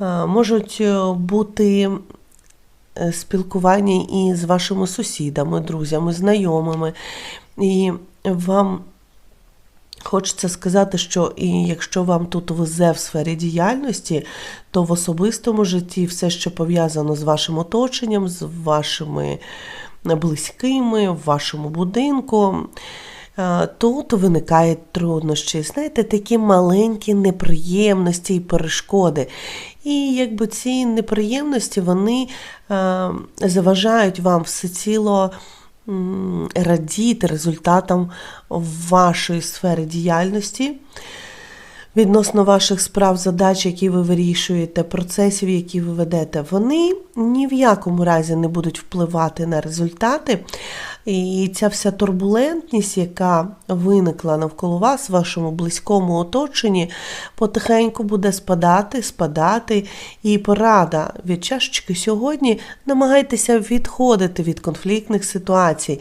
Е, Можуть е, бути е, спілкування і з вашими сусідами, друзями, знайомими. І вам хочеться сказати, що і якщо вам тут везе в сфері діяльності, то в особистому житті все, що пов'язано з вашим оточенням, з вашими близькими, в вашому будинку. Е, Тут виникають труднощі, знаєте, такі маленькі неприємності і перешкоди. І якби ці неприємності вони е, заважають вам всеціло радіти результатам вашої сфери діяльності відносно ваших справ, задач, які ви вирішуєте, процесів, які ви ведете, вони ні в якому разі не будуть впливати на результати. І ця вся турбулентність, яка виникла навколо вас, в вашому близькому оточенні, потихеньку буде спадати, спадати. І порада від чашечки сьогодні намагайтеся відходити від конфліктних ситуацій.